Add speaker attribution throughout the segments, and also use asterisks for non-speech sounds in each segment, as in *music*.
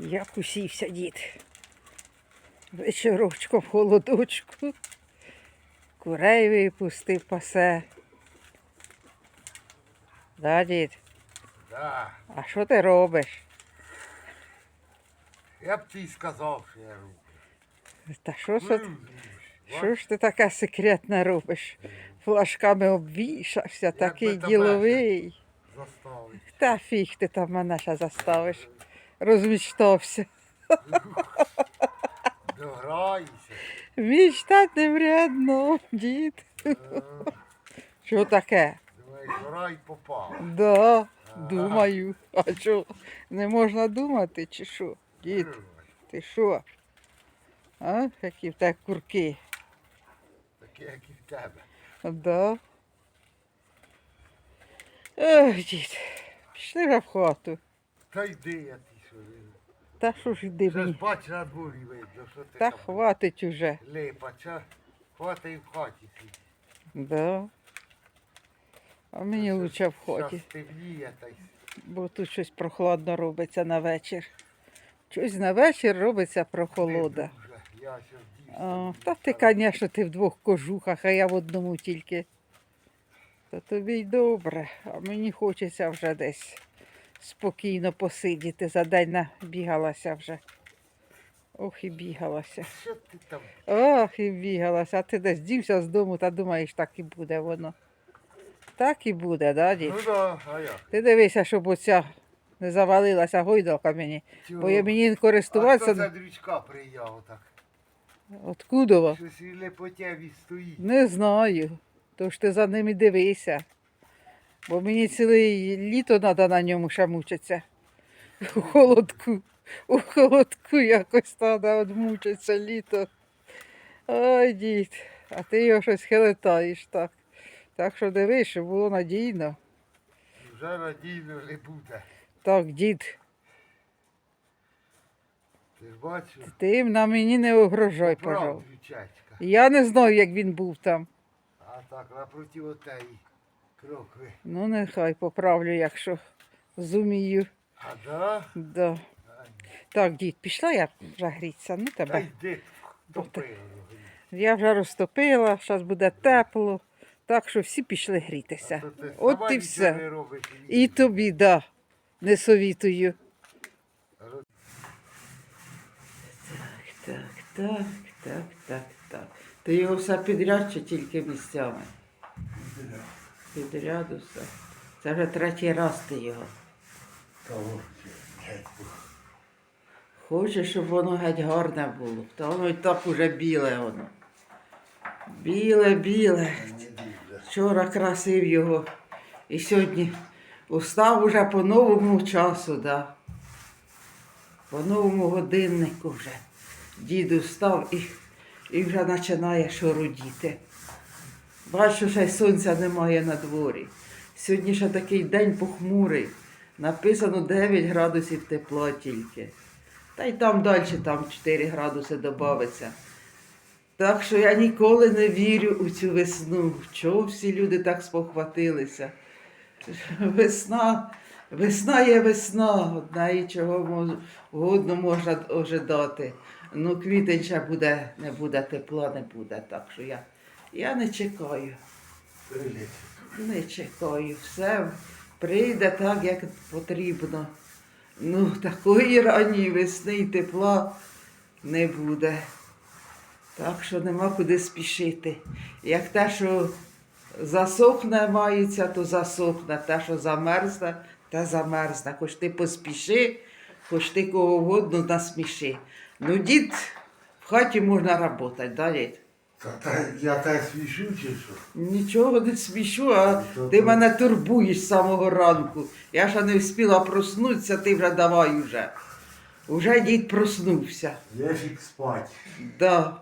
Speaker 1: Як усівся дід. Вечорочком, холодочку. Курей випустив пасе. Да, дід?
Speaker 2: Да.
Speaker 1: А що ти робиш?
Speaker 2: Я б тобі сказав, що я роблю.
Speaker 1: Та що це?
Speaker 2: Ну,
Speaker 1: Що ж ти таке секретне робиш? Флажками обвішався, такий
Speaker 2: тебе
Speaker 1: діловий.
Speaker 2: Заставить.
Speaker 1: Та фіг ти там мене ще заставиш. Розмічтався.
Speaker 2: Дограйся.
Speaker 1: Мічтати не вредно, дід.
Speaker 2: Е,
Speaker 1: Що таке?
Speaker 2: Думаєш, в рай попав.
Speaker 1: Да, думаю. А що, не можна думати, чи що? Дід, ти що? А? Які в тебе курки?
Speaker 2: Такі, як і в тебе.
Speaker 1: Да. Ох, дід, пішли вже в хату.
Speaker 2: Та йди я ви.
Speaker 1: Та що ж йди
Speaker 2: Вже
Speaker 1: мені?
Speaker 2: бач на дворі видно, що ти
Speaker 1: Та
Speaker 2: там
Speaker 1: хватить уже.
Speaker 2: липача. Хватай в хаті.
Speaker 1: Да. А мені лучше в хаті,
Speaker 2: Щас темніє та й
Speaker 1: бо тут щось прохладно робиться на вечір. Щось на вечір робиться прохолода.
Speaker 2: не дуже. Я ще
Speaker 1: А, та ти, звісно, ти в двох кожухах, а я в одному тільки. Та тобі й добре, а мені хочеться вже десь спокійно посидіти. За день набігалася вже. Ох і бігалася.
Speaker 2: Що ти там?
Speaker 1: Ох, і бігалася, а ти десь дівся з дому та думаєш, так і буде воно. Так і буде, да, дід?
Speaker 2: Ну да, а як?
Speaker 1: Ти дивися, щоб оця не завалилася гойдалка мені. Бо я мені
Speaker 2: А хто
Speaker 1: користуватися.
Speaker 2: за дрючка прияв так?
Speaker 1: Откудова?
Speaker 2: Щось і стоїть.
Speaker 1: Не знаю. Тож ти за ним і дивися. Бо мені ціле літо треба на ньому ще мучитися. У холодку. У холодку якось треба одмучитися літо. Ой, дід, а ти його щось хилетаєш так. Так що дивись, щоб було надійно.
Speaker 2: Вже надійно не буде.
Speaker 1: Так, дід,
Speaker 2: Ти ж бачиш?
Speaker 1: ти на мені не огрожай, пожалуйста. Я не знаю, як він був там.
Speaker 2: А так, напроти отеї крокви.
Speaker 1: Ну, нехай поправлю, якщо зумію.
Speaker 2: А да?
Speaker 1: Да. Так, дід, пішла я вже грітися. Ну
Speaker 2: Та
Speaker 1: тебе.
Speaker 2: йди топи.
Speaker 1: Я вже розтопила, зараз буде тепло. Так що всі пішли грітися. От і все. І тобі, да, не совітую. Так, так, так, так, так, так. Ти його все підряд чи тільки місцями? Підряд усе. Це вже третій раз ти його. Хочеш, щоб воно геть гарне було. Та воно і так уже біле воно. Біле, біле. Вчора красив його. І сьогодні устав уже по новому часу, да. По новому годиннику вже. Дід устав і, і вже починає шорудіти. Бачу, що й сонця немає на дворі. Сьогодні ще такий день похмурий. Написано 9 градусів тепла тільки. Та й там далі там 4 градуси додається. Так що я ніколи не вірю у цю весну. Чого всі люди так спохватилися? Весна, весна є весна, одна і чого мож- можна ожидати. Ну, квітень ще буде, не буде тепла, не буде. Так що я, я не чекаю. Не чекаю. Все прийде так, як потрібно. Ну, такої ранньої весни і тепла не буде. Так що нема куди спішити. Як те, що засохне мається, то засохне. Те, що замерзне, те замерзне. Хоч ти поспіши, хоч ти кого угодно насміши. Ну, дід, в хаті можна працювати, да, дід?
Speaker 2: Та, та, я те смішу чи що?
Speaker 1: Нічого не смішу, а
Speaker 2: Ну,
Speaker 1: ти мене турбуєш з самого ранку. Я ще не встигла проснутися, ти вже давай уже. Уже дід проснувся.
Speaker 2: Лешик спать.
Speaker 1: Да.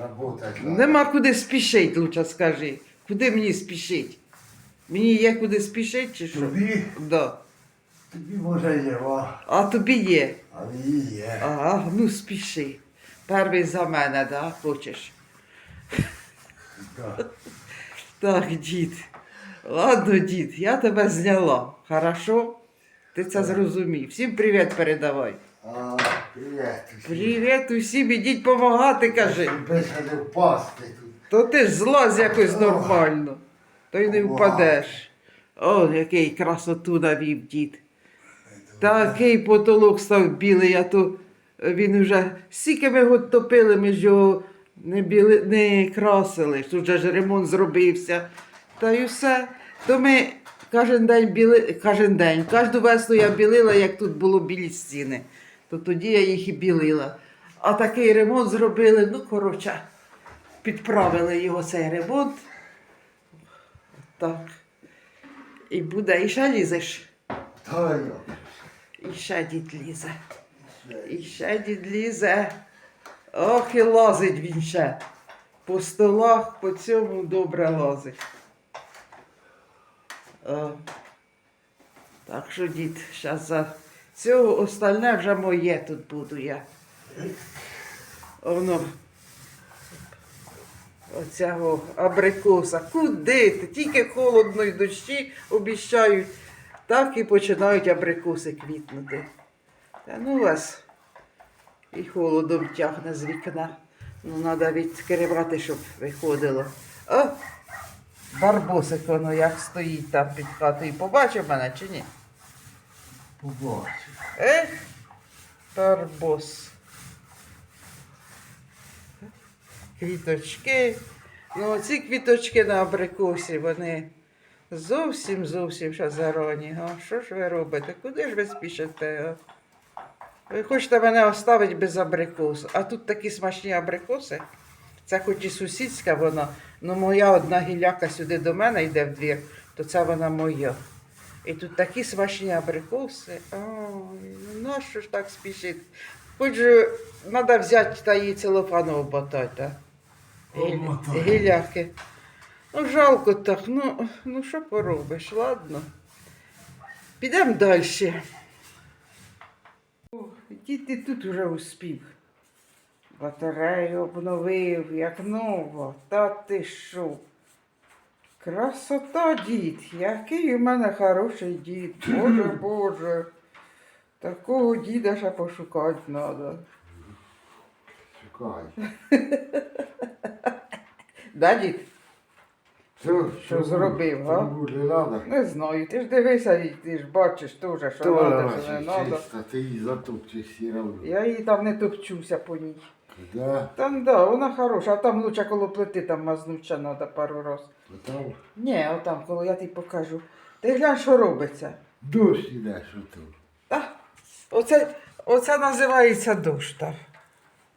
Speaker 2: Работать.
Speaker 1: Нема куди спішить, лучше скажи. Куди мені спішить? Мені є куди спішить чи що?
Speaker 2: Тобі?
Speaker 1: Да.
Speaker 2: Тобі може є, ва.
Speaker 1: А тобі є.
Speaker 2: А мені є.
Speaker 1: Ага, ну спіши. Перший за мене, да? Хочеш? *laughs* Так, дід. Ладно, дід, я тебе зняла. Хорошо? Ти це зрозумів. Всім привіт передавай.
Speaker 2: А, Привіт.
Speaker 1: Привіт усім, ідіть помагати, кажи.
Speaker 2: Без не впасти тут.
Speaker 1: То ти ж злазь якось нормально, то й не впадеш. О, який красоту навів дід. Такий потолок став білий, а то він вже стільки ми його топили, ми ж його не, біли, не красили. Тут же ж ремонт зробився. Та й все. То ми кожен день біли, кожен день, кожну весну я білила, як тут було білі стіни. То тоді я їх і білила. А такий ремонт зробили, ну, коротше, підправили його цей ремонт. Так. І буде, і ще лізеш. І ще дід лізе. І ще дід лізе. Ох, і лазить він ще. По столах, по цьому добре лазить. О. Так що, дід, зараз за цього остальне вже моє тут буду я. Воно. Оцього абрикоса. Куди ти? Тільки холодно і дощі обіщають, так і починають абрикоси квітнути. Та ну вас і холодом тягне з вікна. Ну, треба відкривати, щоб виходило. О! Барбосик воно як стоїть там під хатою. Побачив мене чи ні?
Speaker 2: Побачив.
Speaker 1: Ех, Барбос. Квіточки. Ну, ці квіточки на абрикосі, вони зовсім зовсім ще зарані. Що ж ви робите? Куди ж ви спішите? А? Ви хочете мене оставити без абрикос. А тут такі смачні абрикоси. Це хоч і сусідська вона, але моя одна гіляка сюди до мене йде в двір, то це вона моя. І тут такі смачні абрикоси. Ой, ну нащо ж так спішити? Хоч же треба взяти та її целофану обмотати. а? Гіляки. Ну, жалко так, ну, ну що поробиш, ладно. Підемо далі. Діти тут уже успів. Батарею обновив, як нова. Та ти що? Красота, дід, який у мене хороший дід. Боже, *clears throat* Боже. Такого діда ще пошукати треба.
Speaker 2: Шукай. *laughs*
Speaker 1: Да, дід?
Speaker 2: Що,
Speaker 1: Що зробив, га?
Speaker 2: Буде надо.
Speaker 1: Не знаю, ти ж дивися, і ти ж бачиш теж, що треба, що не треба.
Speaker 2: ти її затопчеш всі равно.
Speaker 1: Я її там не топчуся по ній.
Speaker 2: Да,
Speaker 1: Там да, вона хороша, а там лучше коло плити там мазнуча треба пару раз.
Speaker 2: там
Speaker 1: Ні, отам, коли я тобі покажу. Ти глянь, що робиться.
Speaker 2: дощ іде, що тут.
Speaker 1: А, оце, оце називається дощ. Так.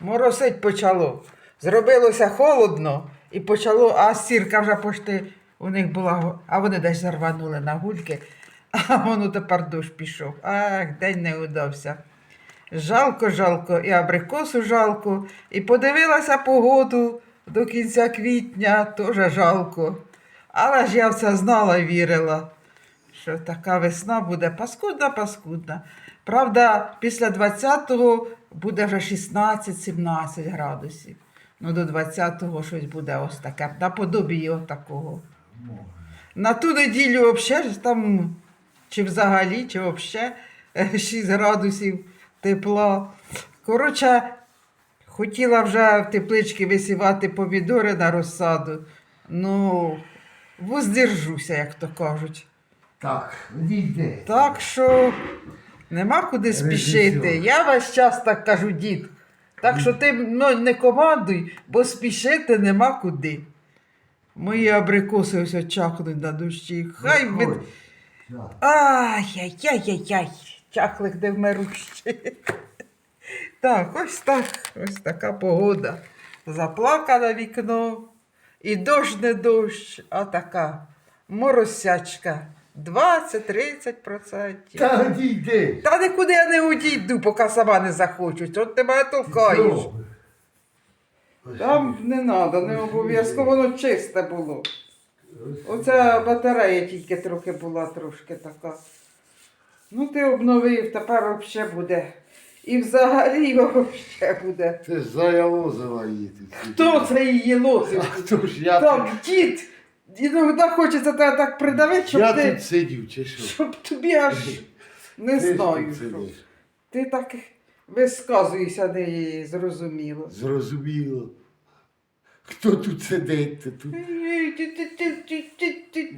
Speaker 1: Моросить почало. Зробилося холодно і почало, а сірка вже пошти у них була, а вони десь зарванули на гульки, *laughs* а воно тепер дощ пішов. Ах, день не удався. Жалко, жалко, і абрикосу жалко, і подивилася погоду до кінця квітня, теж жалко. Але ж я в це знала і вірила що така весна буде паскудна, паскудна. Правда, після 20-го буде вже 16-17 градусів. Ну, до 20-го щось буде ось таке, наподобі такого. На ту неділю взагалі там, чи взагалі, чи взагалі 6 градусів тепла. Коротше, хотіла вже в тепличці висівати помідори на розсаду. Ну, воздержуся, як то кажуть.
Speaker 2: Так, відійди.
Speaker 1: Так що нема куди спішити. Я весь час так кажу, дід. Так що ти ну, не командуй, бо спішити нема куди. Мої абрикоси ось чахнуть на душі. Хай від... Ай-яй-яй-яй-яй. Чахлик де вмирущі. Так, ось так. Ось така погода. Заплакане вікно. І дощ не дощ, а така моросячка. 20-30%.
Speaker 2: Та відійди.
Speaker 1: Та нікуди я не удійду, поки сама не захочуть. От ти мене толкаєш.
Speaker 2: Добре.
Speaker 1: Там не треба, не обов'язково воно чисте було. Оця батарея тільки трохи була трошки така. Ну, ти обновив, тепер взагалі буде. І взагалі взагалі буде.
Speaker 2: Ти ж заялозила її.
Speaker 1: Хто це її лозив?
Speaker 2: Хто ж я
Speaker 1: Так, дід! Іноді хочеться тебе так придавити, щоб
Speaker 2: Я
Speaker 1: ти.
Speaker 2: тут сидів, чи що?
Speaker 1: Щоб тобі аж не
Speaker 2: Ти ж
Speaker 1: знаю.
Speaker 2: тут
Speaker 1: Що.
Speaker 2: сидиш.
Speaker 1: Ти так Висказуйся не зрозуміло.
Speaker 2: Зрозуміло. Хто тут сидить? то Тут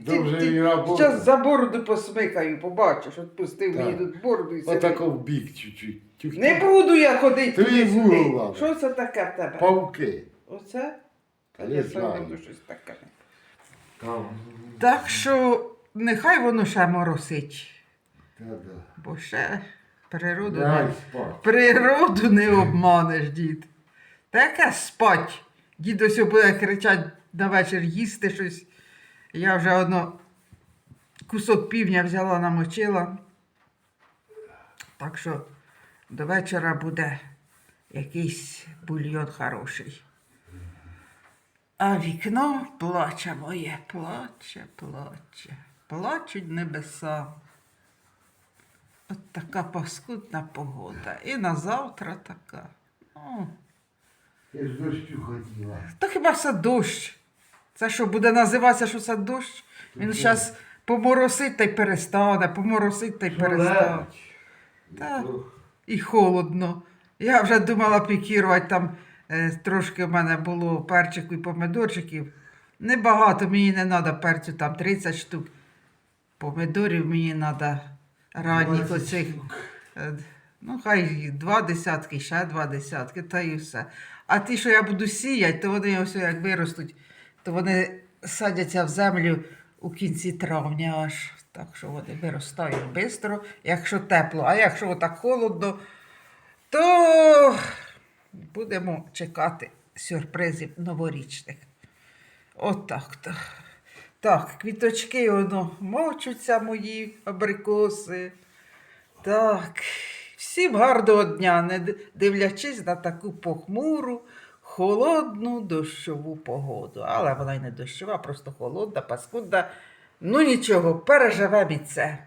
Speaker 2: Дуже і робота.
Speaker 1: Зараз за бороду посмикаю, побачиш, відпустив
Speaker 2: Так.
Speaker 1: мені тут бороду і сидить.
Speaker 2: отако в бік чуть-чуть.
Speaker 1: Не буду я ходити
Speaker 2: Твій
Speaker 1: туди-сюди. Що це таке в тебе?
Speaker 2: Павки.
Speaker 1: Оце?
Speaker 2: Та
Speaker 1: Я
Speaker 2: знаю.
Speaker 1: щось таке. Так що нехай воно ще моросить, бо ще природу, не, природу не обманеш, дід. Таке спать. Дід ось буде кричати на вечір їсти щось. Я вже одно кусок півня взяла, намочила. Так що до вечора буде якийсь бульйон хороший. А вікно плаче моє, плаче, плаче, плачуть небеса. От така паскудна погода. І на завтра така. О,
Speaker 2: Ти ж дощу хотіла.
Speaker 1: то хіба це дощ? Це що буде називатися, що це дощ? Він зараз поморосить та й перестане, поморосить та й перестане. Та. І холодно. Я вже думала пікірувати там трошки в мене було перчику і помидорчиків. Небагато мені не треба перцю, там 30 штук. Помидорів мені треба ранніх оцих. е, Ну, хай два десятки, ще два десятки, та і все. А ті, що я буду сіяти, то вони ось як виростуть, то вони садяться в землю у кінці травня аж. Так що вони виростають швидко, якщо тепло. А якщо так холодно, то будемо чекати сюрпризів новорічних. Отак то. Так, квіточки воно мочуться мої абрикоси. Так, всім гарного дня, не дивлячись на таку похмуру, холодну дощову погоду. Але вона й не дощова, просто холодна, паскудна. Ну нічого, переживемо і це.